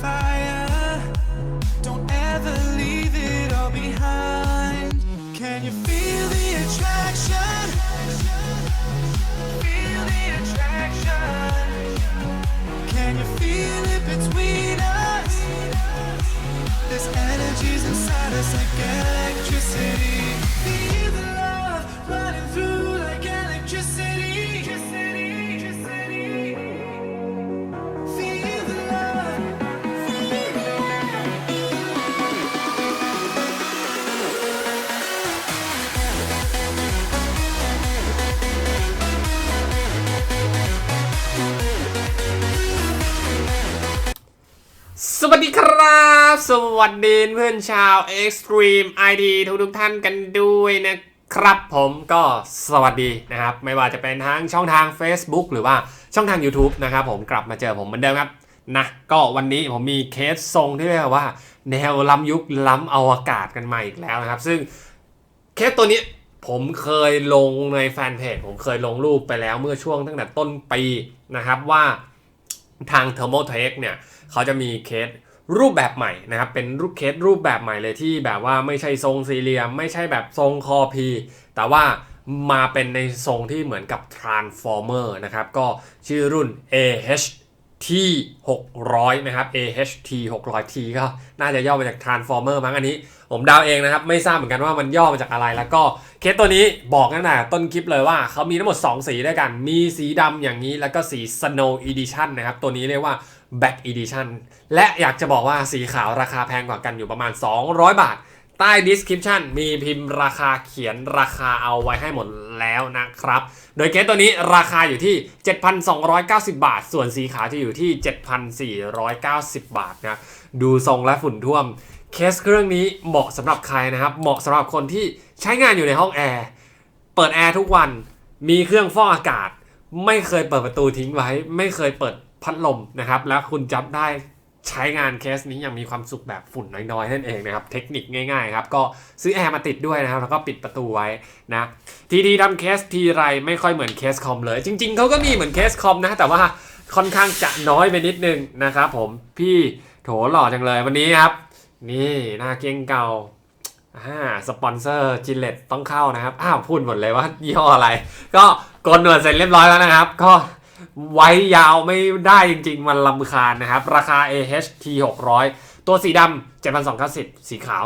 fire. สวัสดีครับ สวัสดีเพื่อนชาว Extreme ID ทุกทุกท่านกันด้วยนะครับผมก็สวัสดีนะครับ ไม่ว่าจะเป็นทางช่องทาง Facebook หรือว่าช่องทาง YouTube นะครับผมกลับมาเจอผมเหมือนเดิมครับนะก็วันนี้ผมมีเคสทรงที่เรียกว่า แนวล้ำยุคล้ำอวกาศกันมาอีกแล้วนะครับ ซึ่งเคสตัวนี้ผมเคยลงในแฟนเพจผมเคยลงรูปไปแล้วเมื่อช่วงตั้งแต่ต้นปีนะครับว่าทาง t h e r m o t e c h เนี่ย เขาจะมีเคสรูปแบบใหม่นะครับเป็นรูปเคสรูปแบบใหม่เลยที่แบบว่าไม่ใช่ทรงสี่เหลี่ยม ไม่ใช่แบบทรงคอพี แต่ว่ามาเป็นในทรงที่เหมือนกับ Transformer นะครับ ก็ชื่อรุ่น AH T 600 นะครับ AHT 600 T ก็น่าจะย่อมาจาก Transformer มั้งอันนี้ ผมดาวเองนะครับ ไม่ทราบเหมือนกันว่ามันย่อมาจากอะไร แล้วก็เคสตัวนี้บอกตั้งแต่ต้นคลิปเลยว่า เขามีทั้งหมด 2 สีด้วยกัน มีสีดำอย่างนี้แล้วก็สี Snow Edition นะครับ ตัวนี้เรียกว่า Black Edition และอยากจะบอกว่าสีขาวราคาแพงกว่ากันอยู่ประมาณ 200 บาท ใต้ description มีพิมพ์ราคาเขียนราคาเอาไว้ให้หมดแล้วนะครับ โดยเคสตัวนี้ราคาอยู่ที่ 7,290 บาท ส่วนสีขาวจะอยู่ที่ 7,490 บาทนะดูทรงและฝุ่นท่วมเคสเครื่องนี้เหมาะสำหรับใครนะครับ เหมาะสำหรับคนที่ใช้งานอยู่ในห้องแอร์ เปิดแอร์ทุกวัน มีเครื่องฟอกอากาศ ไม่เคยเปิดประตูทิ้งไว้ ไม่เคยเปิด พัดลมนะครับ แล้วคุณจับได้ใช้งานเคสนี้อย่างมีความสุขแบบฝุ่นน้อยๆนั่นเองนะครับ เทคนิคง่ายๆครับ ก็ซื้อแอร์มาติดด้วยนะครับ แล้วก็ปิดประตูไว้นะทีดีทำเคสทีไรไม่ค่อยเหมือนเคสคอมเลย จริง ๆเขาก็มีเหมือนเคสคอมนะ แต่ว่าค่อนข้างจะน้อยไปนิดนึงนะครับผมพี่โถหล่อจังเลยวันนี้ครับ นี่หน้าเก่งเก่าอ่าสปอนเซอร์จิเลตต้องเข้านะครับ อ้าวพูดหมดเลยว่ายี่ห้ออะไร ก็กดหนวดเสร็จเรียบร้อยแล้วนะครับ ก็ ไว้ยาวไม่ได้จริงๆ มันลำคาญนะครับ ราคา AHT 600 ตัวสีดำ7,290 สีขาว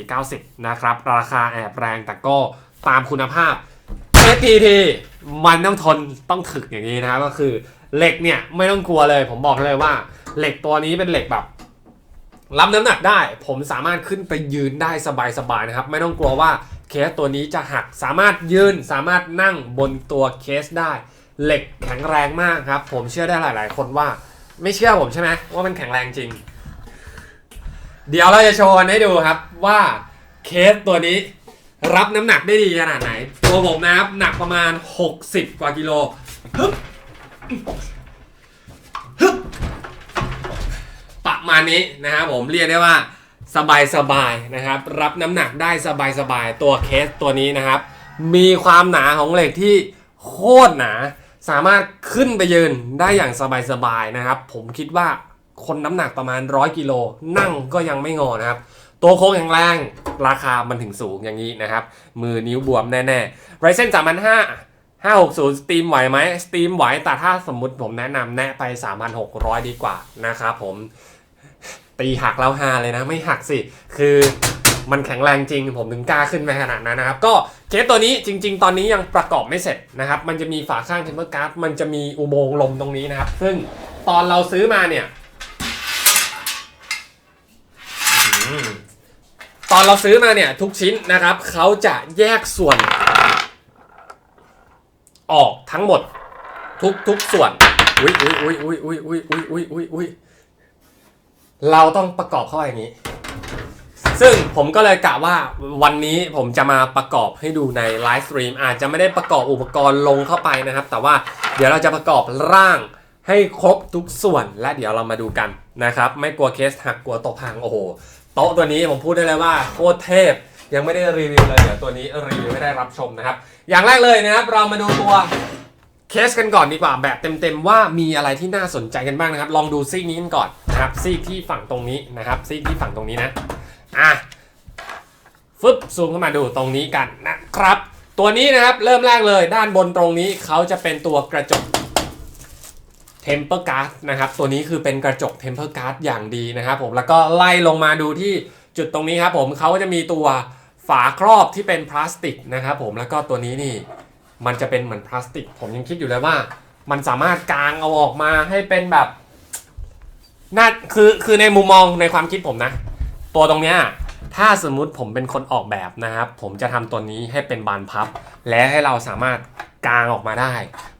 7,490 นะครับ ราคาแอบแรงแต่ก็ตามคุณภาพ STT มันต้องทนต้องถึกอย่างนี้นะครับ ก็คือเหล็กเนี่ยไม่ต้องกลัวเลย ผมบอกเลยว่า เหล็กตัวนี้เป็นเหล็กแบบรับน้ำหนักได้ ผมสามารถขึ้นไปยืนได้สบายๆนะครับ ไม่ต้องกลัวว่าเคสตัวนี้จะหัก สามารถยืนสามารถนั่งบนตัวเคสได้ เหล็กแข็งแรงมากครับ ผมเชื่อได้หลาย ๆ คนว่า ไม่เชื่อผมใช่ไหมว่ามันแข็งแรงจริง เดี๋ยวเราจะโชว์ให้ดูครับว่าเคสตัวนี้รับน้ำหนักได้ดีขนาดไหน ตัวผมนะครับหนักประมาณ 60 กว่ากิโลฮึบฮึบประมาณนี้นะครับผมเรียกได้ว่าสบายๆนะครับ รับน้ำหนักได้สบายๆตัวเคสตัวนี้นะครับ มีความหนาของเหล็กที่โคตรหนา สามารถขึ้นไปยืนได้อย่างสบายๆนะครับ ผมคิดว่าคนน้ำหนักประมาณ 100กิโลนั่งก็ยังไม่งอนะครับ ตัวโค้งแข็งแรงราคามันถึงสูงอย่างนี้นะครับ มือนิ้วบวมแน่ๆ Ryzen 3,500 560สตรีมไหวไหมสตรีมไหวแต่ถ้าสมมติผมแนะนำแนะไป3,600ดีกว่านะครับผมตีหักแล้วฮาเลยนะไม่หักสิ คือ มันแข็งแรงจริง ผมถึงกล้าขึ้นไปขนาดนั้นนะครับ ก็เคสตัวนี้จริง ๆ ตอนนี้ยังประกอบไม่เสร็จนะครับ มันจะมีฝาข้างเทมเปอร์การ์ดมันจะมีอุโมงค์ลมตรงนี้นะครับ ซึ่งตอนเราซื้อมาเนี่ยตอนเราซื้อมาเนี่ยทุกชิ้นนะครับเขาจะแยกส่วน ออกทั้งหมด ทุกทุกส่วนอุ้ยอุ้ยอุ้ยอุ้ยอุ้ยอุ้ยอุ้ยอุ้ยอุ้ยเราต้องประกอบเข้าอย่างนี้ ซึ่งผมก็เลยกะว่าวันนี้ผมจะมาประกอบให้ดูในไลฟ์สตรีมอาจจะไม่ได้ประกอบอุปกรณ์ลงเข้าไปนะครับ แต่ว่าเดี๋ยวเราจะประกอบร่างให้ครบทุกส่วนและเดี๋ยวเรามาดูกันนะครับ ไม่กลัวเคสหักกลัวต๊ะพังโอ้โหโต๊ะตัวนี้ผมพูดได้เลยว่าโคตรเทพ ยังไม่ได้รีวิวเลยเดี๋ยวตัวนี้รีวิวให้ได้รับชมนะครับ อย่างแรกเลยนะครับ เรามาดูตัวเคสกันก่อนดีกว่าแบบเต็มๆว่ามีอะไรที่น่าสนใจกันบ้างนะครับ ลองดูซีกนี้กันก่อนนะครับซีกที่ฝั่งตรงนี้นะครับซีกที่ฝั่งตรงนี้นะ อะฟึบซูมเข้ามาดูตรงนี้กันนะครับ ตัวนี้นะครับเริ่มแรกเลยด้านบนตรงนี้เขาจะเป็นตัวกระจก Temper Guard นะครับตัวนี้คือเป็นกระจก Temper Guard อย่างดีนะครับผมแล้วก็ไล่ลงมาดูที่จุดตรงนี้ครับผมเขาก็จะมีตัวฝาครอบที่เป็นพลาสติกนะครับผมแล้วก็ตัวนี้นี่มันจะเป็นเหมือนพลาสติก ผมยังคิดอยู่เลยว่า มันสามารถกางเอาออกมาให้เป็นแบบน่าคือคือในมุมมองในความคิดผมนะ ตัวตรงเนี้ยถ้าสมมุติผมเป็นคนออกแบบนะครับ ผมจะทำตัวนี้ให้เป็นบานพับ และให้เราสามารถกางออกมาได้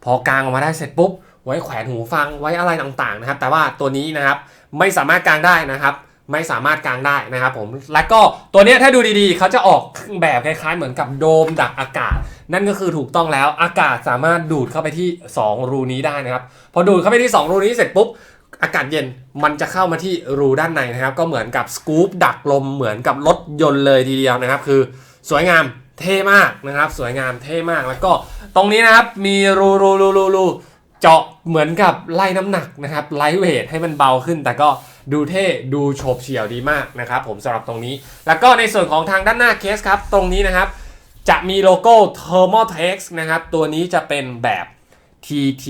พอกางออกมาได้เสร็จปุ๊บ ไว้แขวนหูฟังไว้อะไรต่างๆนะครับ แต่ว่าตัวนี้นะครับไม่สามารถกางได้นะครับไม่สามารถกางได้นะครับผมและก็ตัวนี้ถ้าดูดีๆ เขาจะออกแบบคล้ายๆ เหมือนกับโดมดักอากาศ นั่นก็คือถูกต้องแล้วอากาศสามารถดูดเข้าไปที่ 2 รูนี้ได้นะครับ พอดูดเข้าไปที่ 2 รูนี้เสร็จปุ๊บ อากาศเย็นมันจะเข้ามาที่รูด้านในนะครับ ก็เหมือนกับสกู๊ปดักลมเหมือนกับรถยนต์เลยทีเดียวนะครับ คือสวยงามเท่มากนะครับ สวยงามเท่มากแล้วก็ตรงนี้นะครับมีรูรูรูรูรูเจาะเหมือนกับไล่น้ำหนักนะครับไลท์เวทให้มันเบาขึ้น แต่ก็ดูเท่ดูโฉบเฉี่ยวดีมากนะครับ ผมสำหรับตรงนี้ แล้วก็ในส่วนของทางด้านหน้าเคสครับ ตรงนี้นะครับ จะมีโลโก้ Thermotex นะครับ ตัวนี้จะเป็นแบบ TT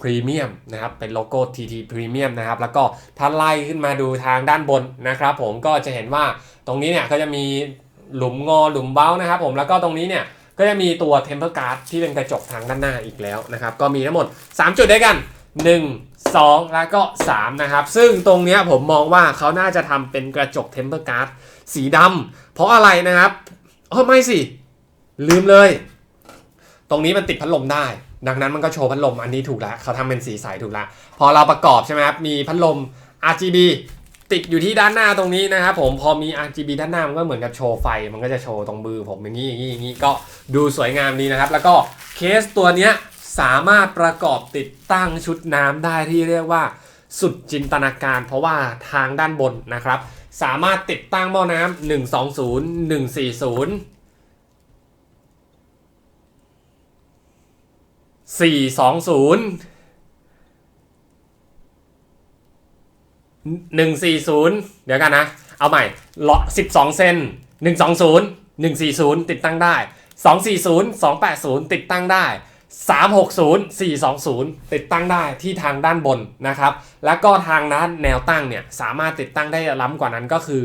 Premium นะครับเป็นโลโก้ TT Premium นะครับแล้วก็ถ้าไล่ขึ้นมาดูทางด้านบนนะครับผมก็จะเห็นว่าตรงนี้เนี่ยก็จะมีหลุมงอหลุมเบ้านะครับผมแล้วก็ตรงนี้เนี่ยก็จะมีตัว Temper Guard ที่เป็นกระจกทางด้านหน้าอีกแล้วนะครับก็มีทั้งหมด 3 จุดด้วยกัน 1 2 แล้วก็3นะครับซึ่งตรงเนี้ยผมมองว่าเขาน่าจะทำเป็นกระจก Temper Guard สีดำเพราะอะไรนะครับเออไม่สิลืมเลย ตรงนี้มันติดพัดลมได้ ดังนั้นมันก็โชว์พัดลมอันนี้ถูกแล้วเขาทำเป็นสีใสถูกแล้วพอเราประกอบใช่ไหมครับมีพัดลม RGB ติดอยู่ที่ด้านหน้าตรงนี้นะครับผมพอมี RGB ด้านหน้ามันก็เหมือนกับโชว์ไฟ มันก็จะโชว์ตรงมือผมอย่างนี้อย่างนี้อย่างนี้ก็ดูสวยงามดีนะครับ แล้วก็เคสตัวเนี้ยสามารถประกอบติดตั้งชุดน้ำได้ที่เรียกว่า สุดจินตนาการ เพราะว่าทางด้านบนนะครับ สามารถติดตั้งหม้อน้ำ120 140 สี่สองศูนย์หนึ่งสี่ศูนย์เดี๋ยวกันนะ เอาใหม่ล็อสิบสองเซนหนึ่งสองศูนย์หนึ่งสี่ศูนย์ติดตั้งได้สองสี่ศูนย์สองแปดศูนย์ติดตั้งได้สามหกศูนย์สี่สองศูนย์ติดตั้งได้ที่ทางด้านบนนะครับ แล้วก็ทางด้านแนวตั้งเนี่ยสามารถติดตั้งได้ล้ำกว่านั้นก็คือ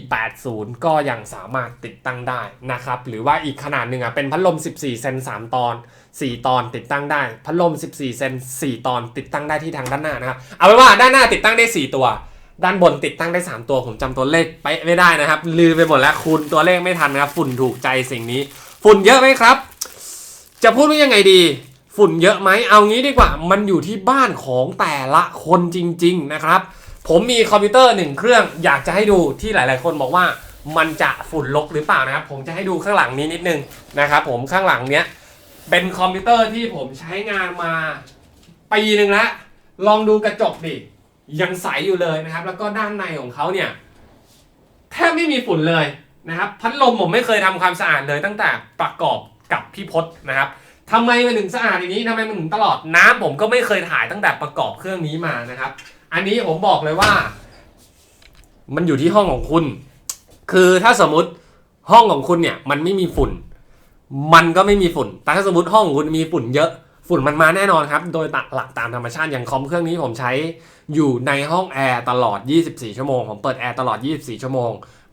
480 ก็ยังสามารถติดตั้งได้นะครับ หรือว่าอีกขนาดหนึ่งอะเป็นพัดลม 14 เซน3 ตอน 4 ตอนติดตั้งได้ พัดลม 14 เซน 4 ตอนติดตั้งได้ที่ทางด้านหน้านะครับ เอาเป็นว่าด้านหน้าติดตั้งได้ 4 ตัว ด้านบนติดตั้งได้ 3 ตัว ผมจำตัวเลขไปไม่ได้นะครับ ลืมไปหมดแล้วคูณตัวเลขไม่ทันนะครับ ฝุ่นถูกใจสิ่งนี้ ฝุ่นเยอะไหมครับ จะพูดว่ายังไงดี ฝุ่นเยอะไหม เอางี้ดีกว่า มันอยู่ที่บ้านของแต่ละคนจริง ๆ นะครับ ผมมีคอมพิวเตอร์หนึ่งเครื่อง อยากจะให้ดูที่หลาย ๆ คนบอกว่ามันจะฝุ่นลกหรือเปล่านะครับ ผมจะให้ดูข้างหลังนี้นิดนึงนะครับ ผมข้างหลังเนี้ย เป็นคอมพิวเตอร์ที่ผมใช้งานมาปีหนึ่งแล้วลองดูกระจกดิ ยังใสอยู่เลยนะครับ แล้วก็ด้านในของเขาเนี่ยแทบไม่มีฝุ่นเลยนะครับ พัดลมผมไม่เคยทำความสะอาดเลยตั้งแต่ประกอบกับพี่พศนะครับทำไมมันถึงสะอาดอย่างนี้ทำไมมันถึงตลอดน้ำผมก็ไม่เคยถ่ายตั้งแต่ประกอบเครื่องนี้มานะครับ อันนี้ผมบอกเลยว่า มันอยู่ที่ห้องของคุณ คือถ้าสมมติห้องของคุณเนี่ยมันไม่มีฝุ่น มันก็ไม่มีฝุ่น แต่ถ้าสมมติห้องคุณมีฝุ่นเยอะ ฝุ่นมันมาแน่นอนครับ โดยหลักตามธรรมชาติ อย่างคอมเครื่องนี้ผมใช้อยู่ในห้องแอร์ตลอด 24 ชั่วโมง ผมเปิดแอร์ตลอด 24 ชั่วโมง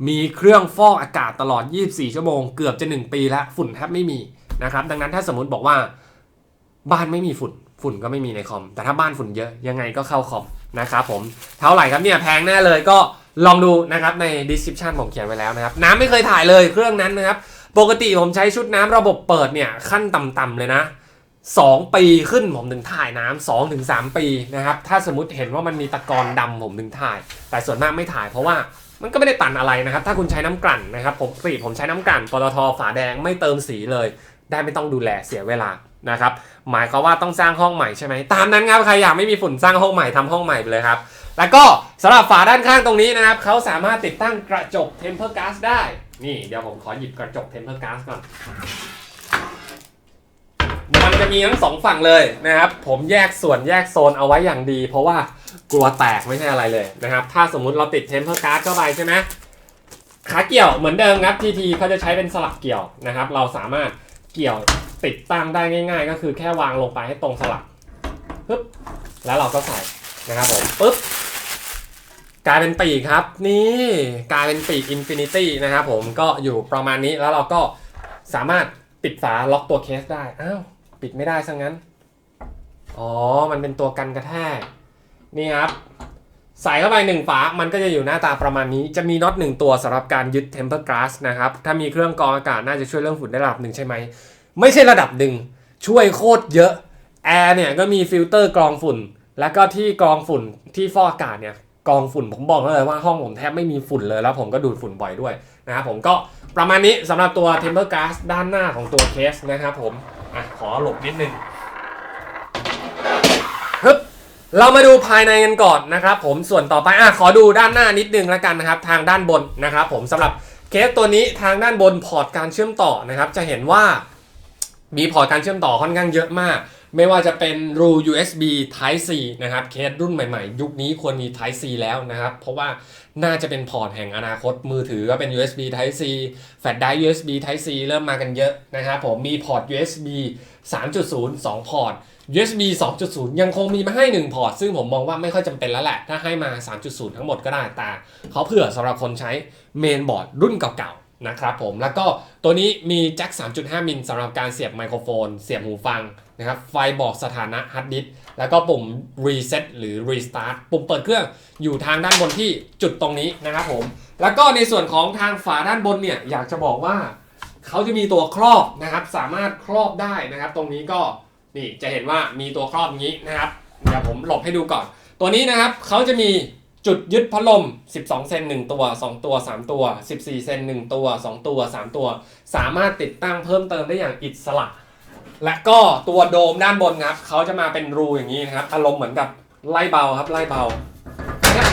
มีเครื่องฟอกอากาศตลอด 24 ชั่วโมง เกือบจะ 1 ปีแล้ว ฝุ่นแทบไม่มีนะครับ ดังนั้นถ้าสมมติบอกว่าบ้านไม่มีฝุ่น ฝุ่นก็ไม่มีในคอม แต่ถ้าบ้านฝุ่นเยอะ ยังไงก็เข้าคอมนะครับผม เท่าไหร่ครับเนี่ยแพงแน่เลยก็ลองดูนะครับใน description ผมเขียนไว้แล้วนะครับ น้ำไม่เคยถ่ายเลยเครื่องนั้นนะครับ ปกติผมใช้ชุดน้ำระบบเปิดเนี่ยขั้นต่ำๆเลยนะ 2 ปีขึ้นผมถึงถ่ายน้ำ2ถึง3ปีนะครับ ถ้าสมมติเห็นว่ามันมีตะกอนดำผมถึงถ่าย แต่ส่วนมากไม่ถ่ายเพราะว่ามันก็ไม่ได้ตันอะไรนะครับ ถ้าคุณใช้น้ำกลั่นนะครับผมปกติผมใช้น้ำกลั่นปตทฝาแดงไม่เติมสีเลย ได้ไม่ต้องดูแลเสียเวลานะครับ หมายความว่าต้องสร้างห้องใหม่ใช่ไหมตามนั้นครับใครอยากไม่มีฝุ่นสร้างห้องใหม่ทำห้องใหม่ไปเลยครับ แล้วก็สำหรับฝาด้านข้างตรงนี้นะครับเขาสามารถติดตั้งกระจก Temper Glass ได้ นี่เดี๋ยวผมขอหยิบกระจก Temper Glass ก่อน มันจะมีทั้งสองฝั่งเลยนะครับ ผมแยกส่วนแยกโซนเอาไว้อย่างดี เพราะว่ากลัวแตกไม่ใช่อะไรเลยนะครับ ถ้าสมมุติเราติด Temper Glass เข้าไปใช่ไหมขาเกี่ยวเหมือนเดิมครับทีทีเขาจะใช้เป็นสลักเกี่ยวนะครับ เราสามารถเกี่ยวติดตั้งได้ง่าย ๆ ก็คือแค่วางลงไปให้ตรงสลักปึ๊บแล้วเราก็ใส่นะครับผมปึ๊บ กลายเป็นปีกครับ นี่กลายเป็นปีกอินฟินิตี้นะครับผมก็อยู่ประมาณนี้แล้วเราก็สามารถปิดฝาล็อกตัวเคสได้อ้าวปิดไม่ได้ซะงั้น อ๋อ มันเป็นตัวกันกระแทก นี่ครับ ใส่เข้าไปหนึ่งฝา มันก็จะอยู่หน้าตาประมาณนี้ จะมีน็อตหนึ่งตัวสำหรับการยึด temper glass นะครับ ถ้ามีเครื่องกรองอากาศน่าจะช่วยเรื่องฝุ่นได้ระดับหนึ่งใช่ไหม ไม่ใช่ระดับหนึ่ง ช่วยโคตรเยอะ แอร์เนี่ยก็มีฟิลเตอร์กรองฝุ่น แล้วก็ที่กรองฝุ่นที่ฟอกอากาศเนี่ย กองฝุ่นผมบอกเลยว่าห้องผมแทบไม่มีฝุ่นเลยแล้วผมก็ดูดฝุ่นบ่อยด้วยนะครับผมก็ประมาณนี้สำหรับตัว temper glass ด้านหน้าของตัวเคสนะครับผมอะขอหลบนิดนึงฮึบเรามาดูภายในกันก่อนนะครับผมส่วนต่อไปอะขอดูด้านหน้านิดนึงแล้วกันนะครับทางด้านบนนะครับผมสำหรับเคสตัวนี้ทางด้านบนพอร์ตการเชื่อมต่อนะครับ จะเห็นว่ามีพอร์ตการเชื่อมต่อค่อนข้างเยอะมาก ไม่ว่าจะเป็นรู USB Type C นะครับ เคสรุ่นใหม่ๆ ยุคนี้ควรมี Type C แล้วนะครับ เพราะว่าน่าจะเป็นพอร์ตแห่งอนาคตมือถือก็เป็น USB Type C แฟลชไดร์ USB Type C เริ่มมากันเยอะนะครับผมมีพอร์ต USB 3.0 2 พอร์ต USB 2.0 ยังคงมีมาให้ 1 พอร์ต ซึ่งผมมองว่าไม่ค่อยจำเป็นแล้วแหละ ถ้าให้มา 3.0 ทั้งหมดก็ได้แต่เขาเผื่อสำหรับคนใช้เมนบอร์ดรุ่นเก่าๆ นะครับผมแล้วก็ตัวนี้มีแจ็ค 3.5 มิลสำหรับการเสียบไมโครโฟน เสียบหูฟังนะครับไฟบอกสถานะฮาร์ดดิสแล้วก็ปุ่ม reset หรือ restart ปุ่มเปิดเครื่องอยู่ทางด้านบนที่จุดตรงนี้นะครับผม แล้วก็ในส่วนของทางฝาด้านบนเนี่ยอยากจะบอกว่า เขาจะมีตัวครอบนะครับ สามารถครอบได้นะครับ ตรงนี้ก็นี่จะเห็นว่ามีตัวครอบอย่างนี้นะครับเดี๋ยวผมหลบให้ดูก่อน ตัวนี้นะครับเขาจะมี จุดยึดพัดลม 12 เซน1 ตัว 2 ตัว 3 ตัว 14 เซน1 ตัว 2 ตัว 3 ตัว สามารถติดตั้งเพิ่มเติมได้อย่างอิสระ และก็ตัวโดมด้านบนครับเขาจะมาเป็นรูอย่างนี้นะครับ อารมณ์เหมือนกับไล่เบาครับไล่เบานะครับ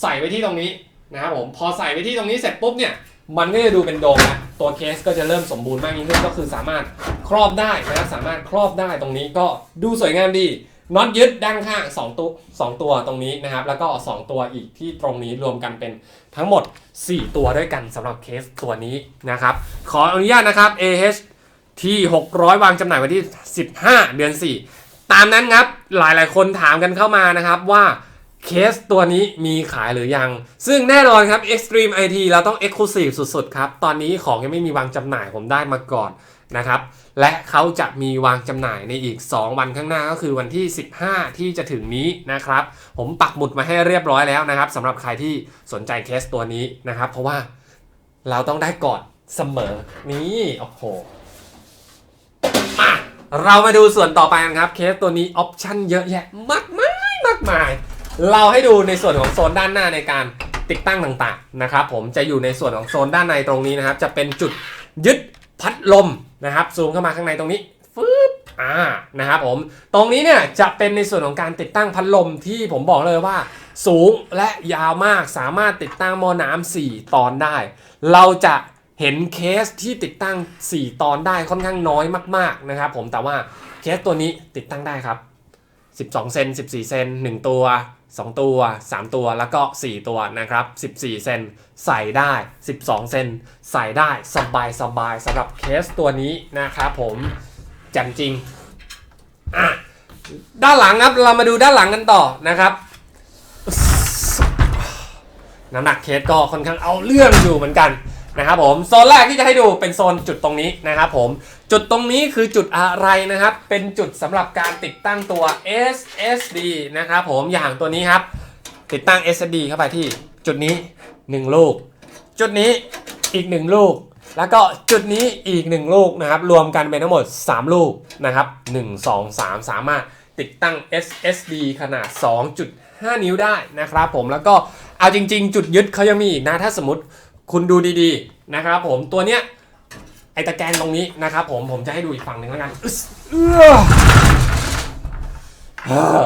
ใส่ไว้ที่ตรงนี้นะครับผมพอใส่ไว้ที่ตรงนี้เสร็จปุ๊บเนี่ยมันก็จะดูเป็นโดมแล้วตัวเคสก็จะเริ่มสมบูรณ์มากยิ่งขึ้นก็คือสามารถครอบได้นะครับสามารถครอบได้ตรงนี้ก็ดูสวยงามดี น็อตยึดด้านข้าง2ตัว2ตัวตรงนี้นะครับ แล้วก็ 2 ตัวอีกที่ตรงนี้รวมกันเป็นทั้งหมด 4 ตัวด้วยกันสำหรับเคสตัวนี้นะครับ ขออนุญาตนะครับ AH ที่ 600 วางจำหน่ายวันที่ 15 เดือน 4 ตามนั้นครับ หลายๆ คนถามกันเข้ามานะครับว่าเคสตัวนี้มีขายหรือยัง ซึ่งแน่นอนครับ Extreme IT เราต้อง Exclusive สุดๆ ครับ ตอนนี้ของยังไม่มีวางจำหน่ายผมได้มาก่อน นะครับ และเขาจะมีวางจำหน่ายในอีก 2 วันข้างหน้าก็คือวันที่ 15 ที่จะถึงนี้นะครับ ผมปักหมุดมาให้เรียบร้อยแล้วนะครับสำหรับใครที่สนใจเคสตัวนี้นะครับ เพราะว่าเราต้องได้ก่อนเสมอนี่โอ้โหมาเรามาดูส่วนต่อไปกันครับเคสตัวนี้ออปชั่นเยอะแยะมากมายมากมาย เราให้ดูในส่วนของโซนด้านหน้าในการติดตั้งต่างๆนะครับ ผมจะอยู่ในส่วนของโซนด้านในตรงนี้นะครับ จะเป็นจุดยึด พัดลมนะครับซูมเข้ามาข้างในตรงนี้ฟึบอ่านะครับผมตรงนี้เนี่ยจะเป็นในส่วนของการติดตั้งพัดลมที่ผมบอกเลยว่า สูงและยาวมากสามารถติดตั้งหม้อน้ำ4ตอนได้ เราจะเห็นเคสที่ติดตั้ง 4 ตอนได้ค่อนข้างน้อยมากๆนะครับผมแต่ว่าเคสตัวนี้ติดตั้งได้ครับ 12 เซน 14 เซน 1 ตัว 2 ตัว 3 ตัวแล้วก็ 4 ตัวนะครับ 14 เซนใส่ได้ 12 เซนใส่ได้สบายสบายสำหรับเคสตัวนี้นะครับผมจังจริงอะด้านหลังครับเรามาดูด้านหลังกันต่อนะครับน้ำหนักเคสก็ค่อนข้างเอาเรื่องอยู่เหมือนกันนะครับผมโซนแรกที่จะให้ดูเป็นโซนจุดตรงนี้นะครับผม จุดตรงนี้คือจุดอะไรนะครับ เป็นจุดสำหรับการติดตั้งตัว SSD นะครับผมอย่างตัวนี้ครับ ติดตั้ง SSD เข้าไปที่จุดนี้ 1 ลูก จุดนี้อีก 1 ลูก แล้วก็จุดนี้อีก 1 ลูกนะครับ รวมกันเป็นทั้งหมด 3 ลูกนะครับ 1 2 3 สามารถติดตั้ง SSD ขนาด 2.5 นิ้วได้นะครับผมแล้วก็เอาจริง ๆ จุดยึดเขายังมีอีกนะ ถ้าสมมติคุณดูดีๆนะครับผมตัวเนี้ย ไอตะแกรงตรงนี้นะครับผมผมจะให้ดูอีกฝั่งหนึ่งแล้วกันอึ๊สเอื้อเออ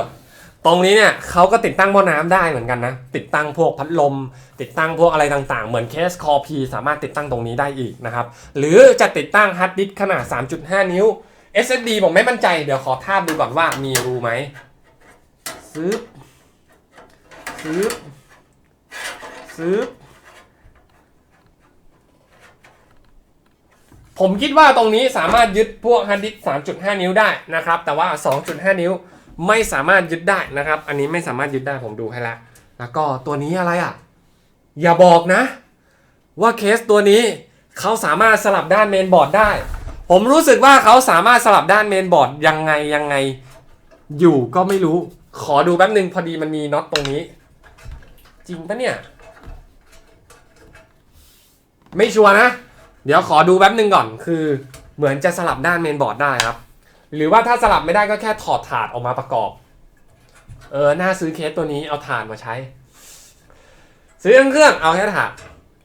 ตรงนี้เนี่ยเขาก็ติดตั้งหม้อน้ำได้เหมือนกันนะ ติดตั้งพวกพัดลม ติดตั้งพวกอะไรต่างๆ เหมือนเคสคอพีสามารถติดตั้งตรงนี้ได้อีกนะครับ หรือจะติดตั้งฮาร์ดดิสก์ขนาด 3.5 นิ้ว SSD ผมไม่มั่นใจ เดี๋ยวขอทาบดูก่อนว่ามีรูไหมซื้อซื้อซื้อ ผมคิดว่าตรงนี้สามารถยึดพวกฮาร์ดดิสก์3.5 นิ้วได้นะครับ แต่ว่า 2.5 นิ้วไม่สามารถยึดได้นะครับ อันนี้ไม่สามารถยึดได้ผมดูให้แล้วแล้วก็ตัวนี้อะไรอะ อย่าบอกนะ ว่าเคสตัวนี้เขาสามารถสลับด้านเมนบอร์ดได้ ผมรู้สึกว่าเขาสามารถสลับด้านเมนบอร์ดยังไงยังไง อยู่ก็ไม่รู้ ขอดูแป๊บหนึ่งพอดีมันมีน็อตตรงนี้ จริงปะเนี่ย ไม่ชัวร์นะ เดี๋ยวขอดูแป๊บหนึ่งก่อน คือเหมือนจะสลับด้านเมนบอร์ดได้ครับ หรือว่าถ้าสลับไม่ได้ก็แค่ถอดถาดออกมาประกอบ เออ น่าซื้อเคสตัวนี้เอาถาดมาใช้ ซื้อเครื่องเอาแค่ถาด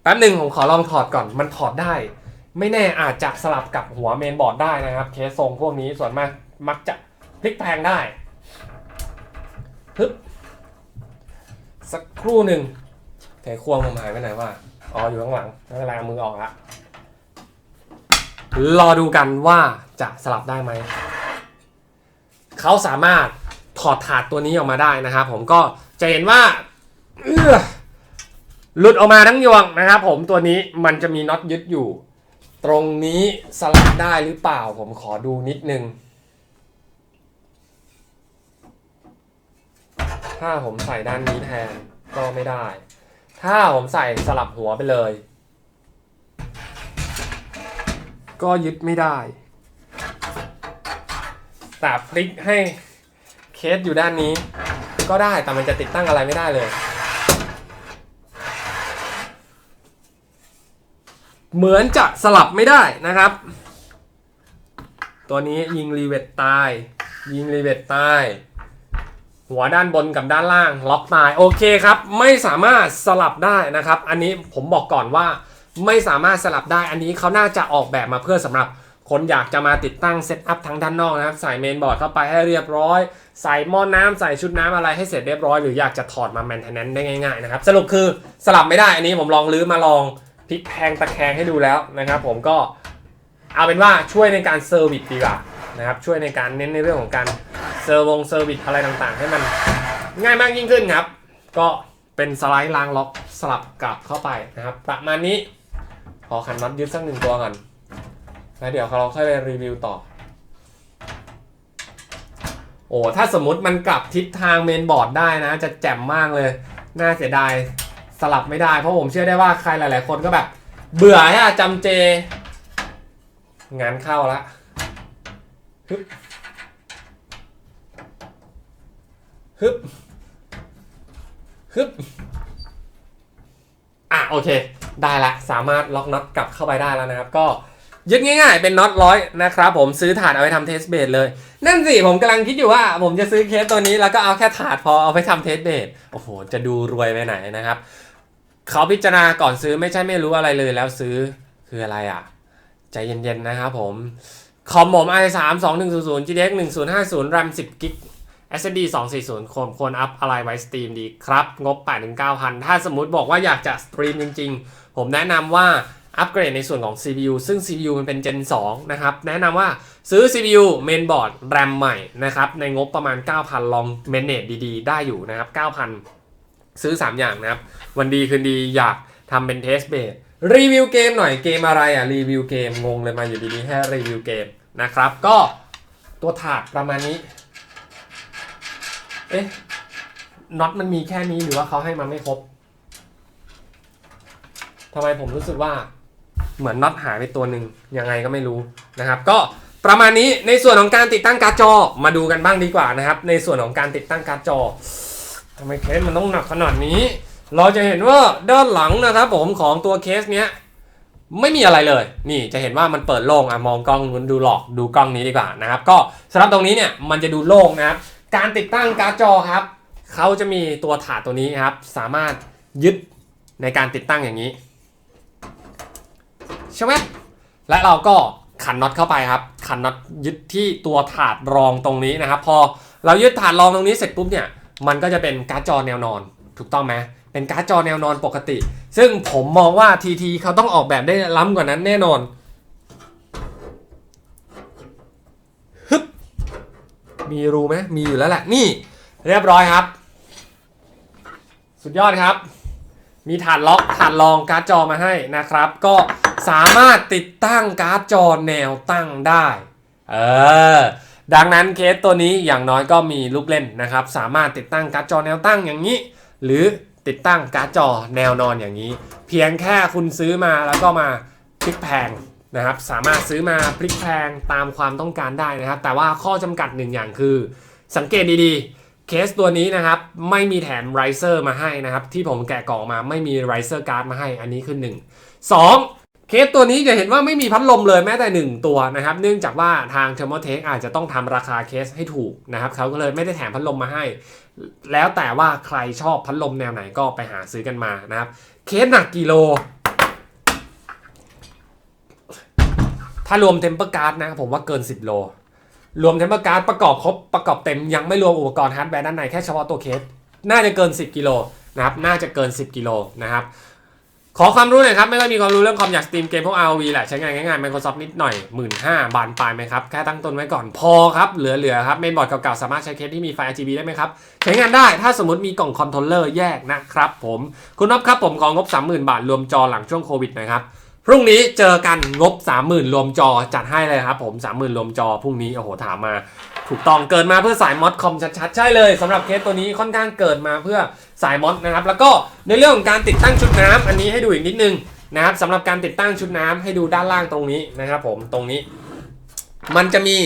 แป๊บหนึ่งผมขอลองถอดก่อน มันถอดได้ ไม่แน่อาจจะสลับกับหัวเมนบอร์ดได้นะครับ เคสทรงพวกนี้ส่วนมากมักจะพลิกแพงได้ฮึบสักครู่หนึ่งไขควงผมหายไปไหนวะ อ๋ออยู่ข้างหลังไม่เป็นไรเอามือออกละ รอดูกันว่าจะสลับได้ไหม เขาสามารถถอดถาดตัวนี้ออกมาได้นะครับผมก็จะเห็นว่าหลุดออกมาทั้งยวงนะครับผมตัวนี้มันจะมีน็อตยึดอยู่ ตรงนี้สลับได้หรือเปล่า ผมขอดูนิดนึง ถ้าผมใส่ด้านนี้แทนก็ไม่ได้ ถ้าผมใส่สลับหัวไปเลย ก็ยึดไม่ได้แต่พลิกให้เคสอยู่ด้านนี้ ก็ได้แต่มันจะติดตั้งอะไรไม่ได้เลย เหมือนจะสลับไม่ได้นะครับ ตัวนี้ยิงรีเวทตาย ยิงรีเวทตาย หัวด้านบนกับด้านล่าง ล็อกตาย โอเคครับ ไม่สามารถสลับได้นะครับ อันนี้ผมบอกก่อนว่า ไม่สามารถสลับได้อันนี้เขาน่าจะออกแบบมาเพื่อสำหรับคนอยากจะมาติดตั้งเซตอัพทั้งด้านนอกนะครับ ใส่เมนบอร์ดเข้าไปให้เรียบร้อย ใส่หม้อน้ำใส่ชุดน้ำอะไรให้เสร็จเรียบร้อยหรืออยากจะถอดมาแมนเทนแนนได้ง่ายๆนะครับสรุปคือสลับไม่ได้อันนี้ผมลองลื้อมาลองพลิกแพงตะแคงให้ดูแล้วนะครับ ผมก็เอาเป็นว่าช่วยในการเซอร์วิสดีกว่านะครับช่วยในการเน้นในเรื่องของการเซอร์วงเซอร์วิสอะไรต่างๆ ให้มันง่ายมากยิ่งขึ้นครับ ก็เป็นสไลด์ลางล็อกสลับกลับเข้าไปนะครับ ประมาณนี้ ขอขันน็อตยึดสักหนึ่งตัวก่อนแล้วเดี๋ยวเราค่อยไปรีวิวต่อ โอ้ถ้าสมมติมันกลับทิศทางเมนบอร์ดได้นะ จะแจ่มมากเลย น่าเสียดายสลับไม่ได้เพราะผมเชื่อได้ว่าใครหลาย ๆ คนก็แบบ เบื่อฮะจำเจ งานเข้าละฮึบฮึบฮึบอะโอเค ได้ละสามารถล็อกน็อตกลับเข้าไปได้แล้วนะครับ ก็ยึดง่ายๆ เป็นน็อตร้อยนะครับผมซื้อถาดเอาไปทำเทสเบดเลย นั่นสิ ผมกำลังคิดอยู่ว่าผมจะซื้อเคสตัวนี้แล้วก็เอาแค่ถาดพอเอาไปทำเทสเบดโอ้โห จะดูรวยไปไหนนะครับ เขาพิจารณาก่อนซื้อไม่ใช่ไม่รู้อะไรเลยแล้วซื้อคืออะไรอะ ใจเย็นๆนะครับผมคอมผม i3 2100 GTX 1050 RAM 10 g b SSD 240ควรควรอัพอะไรไว้สตรีมดีครับ งบ 8-9,000 ถ้าสมมุติบอกว่าอยากจะสตรีมจริง ๆ ผมแนะนำว่าอัปเกรดในส่วนของ CPU ซึ่ง CPU มันเป็น Gen 2 นะครับ แนะนำว่าซื้อ CPU mainboard RAM ใหม่นะครับ ในงบประมาณ 9,000 ลอง manage ดีๆ ได้อยู่นะครับ 9,000 ซื้อ 3 อย่างนะครับ วันดีคืนดีอยากทำเป็น test bed รีวิวเกมหน่อยเกมอะไรอะ รีวิวเกมงงเลยมาอยู่ดีๆให้รีวิวเกมนะครับ ก็ตัวถาดประมาณนี้ เอ๊ะน็อตมันมีแค่นี้หรือว่าเขาให้มาไม่ครบทำไมผมรู้สึกว่าเหมือนน็อตหายไปตัวหนึ่งยังไงก็ไม่รู้นะครับ ก็ประมาณนี้ในส่วนของการติดตั้งการ์ดจอมาดูกันบ้างดีกว่านะครับ ในส่วนของการติดตั้งการ์ดจอทำไมเคสมันต้องหนักขนาดนี้ เราจะเห็นว่าด้านหลังนะครับ ผมของตัวเคสเนี้ยไม่มีอะไรเลย นี่จะเห็นว่ามันเปิดโล่งอะมองกล้องนู้นดูหลอกดูกล้องนี้ดีกว่านะครับ ก็สำหรับตรงนี้เนี่ยมันจะดูโล่งนะครับ การติดตั้งการ์ดจอครับเขาจะมีตัวถาดตัวนี้ครับ สามารถยึดในการติดตั้งอย่างนี้ใช่ไหมและเราก็ขันน็อตเข้าไปครับ ขันน็อตยึดที่ตัวถาดรองตรงนี้นะครับ พอเรายึดถาดรองตรงนี้เสร็จปุ๊บเนี่ยมันก็จะเป็นการ์ดจอแนวนอน ถูกต้องไหมเป็นการ์ดจอแนวนอนปกติ ซึ่งผมมองว่าทีทีเขาต้องออกแบบได้ล้ำกว่านั้นแน่นอนฮึบ มีรูไหมมีอยู่แล้วแหละนี่ เรียบร้อยครับ สุดยอดครับ มีฐานล็อกฐานรองการ์ดจอมาให้นะครับ ก็สามารถติดตั้งการ์ดจอแนวตั้งได้เออดังนั้นเคสตัวนี้อย่างน้อยก็มีลูกเล่นนะครับ สามารถติดตั้งการ์ดจอแนวตั้งอย่างนี้ หรือติดตั้งการ์ดจอแนวนอนอย่างนี้ เพียงแค่คุณซื้อมาแล้วก็มาพลิกแพง นะครับสามารถซื้อมาพลิกแพลงตามความต้องการได้นะครับ แต่ว่าข้อจำกัดหนึ่งอย่างคือ สังเกตดีๆ เคสตัวนี้นะครับ ไม่มีแถมไรเซอร์มาให้นะครับ ที่ผมแกะกล่องมาไม่มีไรเซอร์การ์ดมาให้อันนี้คือ 1 2 เคสตัวนี้จะเห็นว่าไม่มีพัดลมเลยแม้แต่ 1 ตัวนะครับ เนื่องจากว่าทาง t h e r m o t e c h อาจจะต้องทำราคาเคสให้ถูกนะครับเขาก็เลยไม่ได้แถมพัดลมมาให้ แล้วแต่ว่าใครชอบพัดลมแนวไหนก็ไปหาซื้อกันมานะครับเคสหนักกิโล ถ้ารวมเทมเปอร์การ์ดนะผมว่าเกิน 10 โล รวมเทมเปอร์การ์ดประกอบครบประกอบเต็มยังไม่รวมอุปกรณ์ฮาร์ดแวร์ด้านในแค่เฉพาะตัวเคส น่าจะเกิน 10 กิโลนะครับ น่าจะเกิน 10 กิโลนะครับ ขอความรู้หน่อยครับ ไม่ค่อยมีความรู้เรื่องคอมอยากสตรีมเกมพวก ROV แหละ ใช้งานง่ายๆ Microsoft นิดหน่อย 1 5ื่นบานปลายไหมครับ แค่ตั้งต้นไว้ก่อนพอครับ เหลือๆครับเมนบอร์ดเก่าๆสามารถใช้เคสที่มีไฟ RGB ได้ไหมครับ ใช้งานได้ถ้าสมมติมีกล่องคอนโทรลเลอร์แยกนะครับผม คุณน็อปครับผมของงบ30,000 บาทรวมจอหลังช่วงโควิดนะครับ พรุ่งนี้เจอกันงบ 30,000 รวมจอจัดให้เลยครับผม 30,000 รวมจอพรุ่งนี้ โอ้โห ถามมา ถูกต้องเกิดมาเพื่อสายมอดคอมชัดๆ ใช่เลยสำหรับเคสตัวนี้ค่อนข้างเกิดมาเพื่อสายมอดนะครับ แล้วก็ในเรื่องของการติดตั้งชุดน้ำอันนี้ให้ดูอีกนิดนึงนะครับสำหรับการติดตั้งชุดน้ำให้ดูด้านล่างตรงนี้นะครับผมตรงนี้ มันจะมี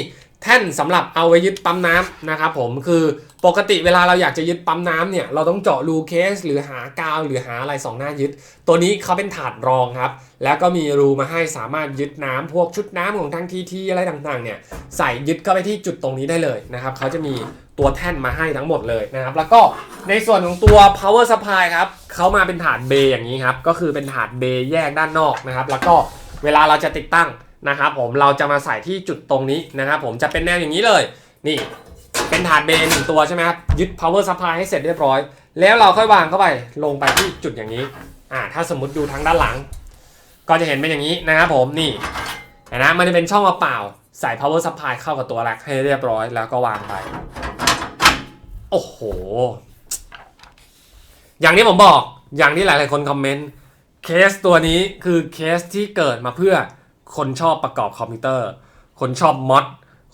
แท่นสำหรับเอาไว้ยึดปั๊มน้ำนะครับผมคือปกติเวลาเราอยากจะยึดปั๊มน้ำเนี่ยเราต้องเจาะรูเคส หรือหากาวหรือหาอะไรสองหน้ายึด ตัวนี้เขาเป็นถาดรองครับ แล้วก็มีรูมาให้สามารถยึดน้ำพวกชุดน้ำของทางทีทีอะไรต่างๆเนี่ยใส่ยึดเข้าไปที่จุดตรงนี้ได้เลยนะครับเขาจะมีตัวแท่นมาให้ทั้งหมดเลยนะครับ แล้วก็ในส่วนของตัว power supply ครับเขามาเป็นถาดเบย์อย่างนี้ครับก็คือเป็นถาดเบย์แยกด้านนอกนะครับ แล้วก็เวลาเราจะติดตั้ง นะครับผมเราจะมาใส่ที่จุดตรงนี้นะครับผมจะเป็นแนวอย่างนี้เลย นี่เป็นถาดเบนหนึ่งตัวใช่ไหมครับยึด power supply ให้เสร็จเรียบร้อย แล้วเราค่อยวางเข้าไปลงไปที่จุดอย่างนี้อ่าถ้าสมมติดูทางด้านหลัง ก็จะเห็นเป็นอย่างนี้นะครับผมนี่เห็นะมันจะเป็นช่องเปล่าใส่ power supply เข้ากับตัวแรกให้เรียบร้อยแล้วก็วางไป โอ้โห อย่างที่ผมบอกอย่างที่หลายๆคนคอมเมนต์เคสตัวนี้คือเคสที่เกิดมาเพื่อ คนชอบประกอบคอมพิวเตอร์ คนชอบมอด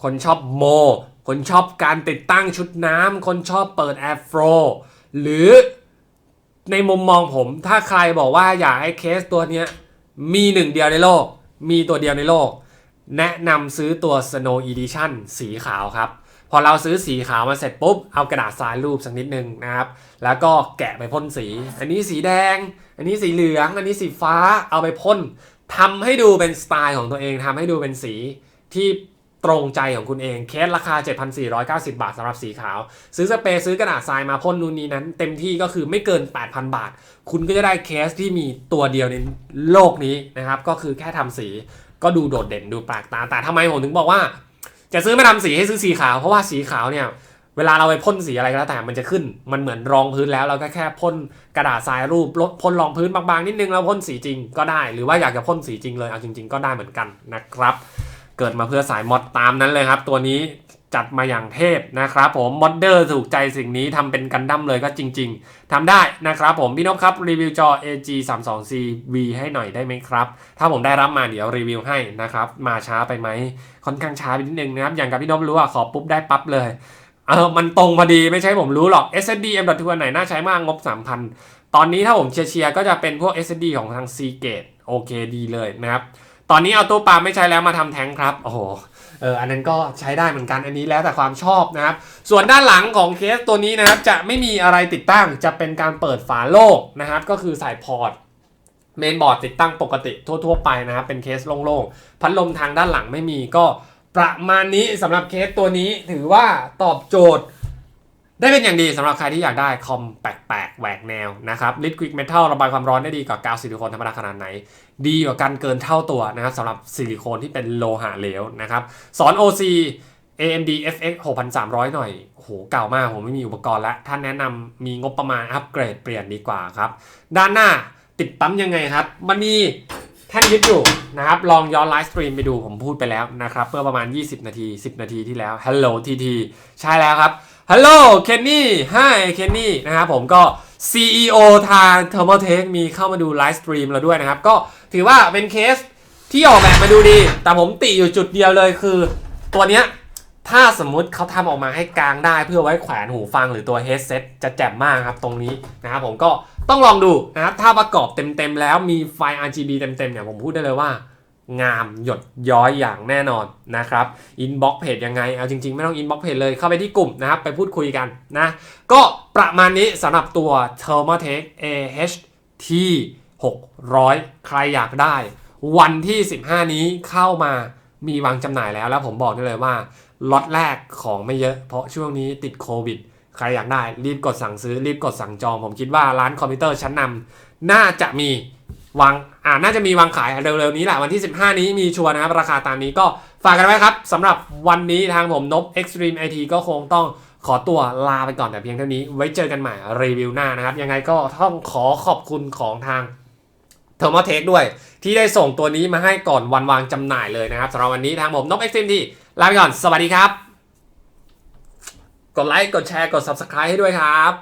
คนชอบโม คนชอบการติดตั้งชุดน้ำ คนชอบเปิดแอร์ฟลหรือในมุมมองผมถ้าใครบอกว่าอยากให้เคสตัวนี้มีหนึ่งเดียวในโลก มีตัวเดียวในโลก แนะนำซื้อตัว Snow Edition สีขาวครับ พอเราซื้อสีขาวมาเสร็จปุ๊บ เอากระดาษทรายรูปสักนิดนึงนะครับ แล้วก็แกะไปพ่นสี อันนี้สีแดง อันนี้สีเหลือง อันนี้สีฟ้าเอาไปพ่น ทำให้ดูเป็นสไตล์ของตัวเองทำให้ดูเป็นสีที่ตรงใจของคุณเอง เคสราคา 7,490 บาทสำหรับสีขาว ซื้อสเปรย์ซื้อกระดาษทรายมาพ่นนู่นนี้นั้น เต็มที่ก็คือไม่เกิน 8,000 บาท คุณก็จะได้เคสที่มีตัวเดียวในโลกนี้นะครับ ก็คือแค่ทำสีก็ดูโดดเด่นดูแปลกตา แต่ทำไมผมถึงบอกว่า จะซื้อไมาทำสีให้ซื้อสีขาว เพราะว่าสีขาวเนี่ย เวลาเราไปพ่นสีอะไรก็แล้วแต่มันจะขึ้น มันเหมือนรองพื้นแล้วเราก็แค่พ่นกระดาษทรายรูปลดพ่นรองพื้นบางๆนิดนึงแล้วพ่นสีจริงก็ได้ หรือว่าอยากจะพ่นสีจริงเลยเอาจริง ๆ ก็ได้เหมือนกันนะครับ เกิดมาเพื่อสายมอดตามนั้นเลยครับ ตัวนี้จัดมาอย่างเทพนะครับผมมอดเดอร์ถูกใจสิ่งนี้ทำเป็นกันดั้มเลยก็จริง ๆทำได้นะครับผมพี่นพครับรีวิวจอ AG 3 2 C V ให้หน่อยได้ไหมครับ ถ้าผมได้รับมาเดี๋ยวรีวิวให้นะครับ มาช้าไปไหมค่อนข้างช้าไปนิดนึงนะครับอย่างกับพี่นพรู้อะขอปุ๊บได้ปั๊บเลย เออมันตรงพอดีไม่ใช่ผมรู้หรอก SSD M.2 อันไหนน่าใช้มากงบ 3,000 ตอนนี้ถ้าผมเชียร์ๆก็จะเป็นพวก SSD ของทาง Seagate โอเคดีเลยนะครับ ตอนนี้เอาตู้ปลาไม่ใช้แล้วมาทำแท้งครับ โอ้โหเอออันนั้นก็ใช้ได้เหมือนกันอันนี้แล้วแต่ความชอบนะครับ ส่วนด้านหลังของเคสตัวนี้นะครับ จะไม่มีอะไรติดตั้งจะเป็นการเปิดฝาโลกนะครับ ก็คือใส่พอร์ตเมนบอร์ดติดตั้งปกติทั่ว ๆ ไปนะครับ เป็นเคสโล่งๆพัดลมทางด้านหลังไม่มีก็ ประมาณนี้สำหรับเคสตัวนี้ถือว่าตอบโจทย์ ได้เป็นอย่างดีสำหรับใครที่อยากได้คอมแปลกๆแหวกแนวนะครับลิ q ควิกเมทัลระบายความร้อนได้ดีกว่ากาวซิลิโคนธรรมดาขนาดไหน ดีกว่ากันเกินเท่าตัวนะครับสำหรับซิลิโคนที่เป็นโลหะเหลวนะครับสอน OC AMD FX 6300 หน่อยโอ้โหเก่ามาก ผมไม่มีอุปกรณ์แล้ว ท่านแนะนำมีงบประมาณอัปเกรดเปลี่ยนดีกว่าครับ ด้านหน้าติดปั๊มยังไงครับ มันมี แท่นยึดอยู่นะครับ ลองย้อนไลฟ์สตรีมไปดูผมพูดไปแล้วนะครับเมื่อประมาณ 20 นาที 10 นาทีที่แล้ว Hello TT ใช่แล้วครับฮัลโหลเคนนี่ Hi เคนนี่นะครับผมก็ CEO ทาง Thermaltake มีเข้ามาดูไลฟ์สตรีมเราด้วยนะครับ ก็ถือว่าเป็นเคสที่ออกแบบมาดูดี แต่ผมติอยู่จุดเดียวเลยคือ ตัวเนี้ยถ้าสมมุติเขาทำออกมาให้กลางได้เพื่อไว้แขวนหูฟังหรือตัว headset จะแจ่มมากครับตรงนี้นะครับผมก็ ต้องลองดูนะครับ ถ้าประกอบเต็มๆแล้วมีไฟ RGB เต็มๆเนี่ยผมพูดได้เลยว่า งามหยดย้อยอย่างแน่นอนนะครับอินบ็อกเพจยังไง เอาจริงๆ ไม่ต้องอินบ็อกเพจเลยเข้าไปที่กลุ่มนะครับ ไปพูดคุยกันนะ ก็ประมาณนี้สำหรับตัว Thermaltake AHT 600 ใครอยากได้ วันที่ 15 นี้เข้ามามีวางจำหน่ายแล้ว แล้วผมบอกได้เลยว่าล็อตแรกของไม่เยอะ เพราะช่วงนี้ติดโควิด ครอยากได้รีบกดสั่งซื้อรีบกดสั่งจอง ผมคิดว่าร้านคอมพิวเตอร์ชั้นนำน่าจะมีวางอ่าน่าจะมีวางขายเร็วๆนี้แหละวันที่ 15 นี้มีชัวร์นะครับ ราคาตามนี้ก็ฝากกันไว้ครับสำหรับวันนี้ทางผมนบ Extreme IT ก็คงต้องขอตัวลาไปก่อนแต่เพียงเท่านี้ ไว้เจอกันใหม่รีวิวหน้านะครับ ยังไงก็ต้องขอขอบคุณของทาง t h e r m a t e c ด้วย ที่ได้ส่งตัวนี้มาให้ก่อนวันวางจำหน่ายเลยนะครับสำหรับวันนี้ทางผมนบ Extreme IT ลาไปก่อน สวัสดีครับ กดไลค์ กดแชร์ กด Subscribe ให้ด้วยครับ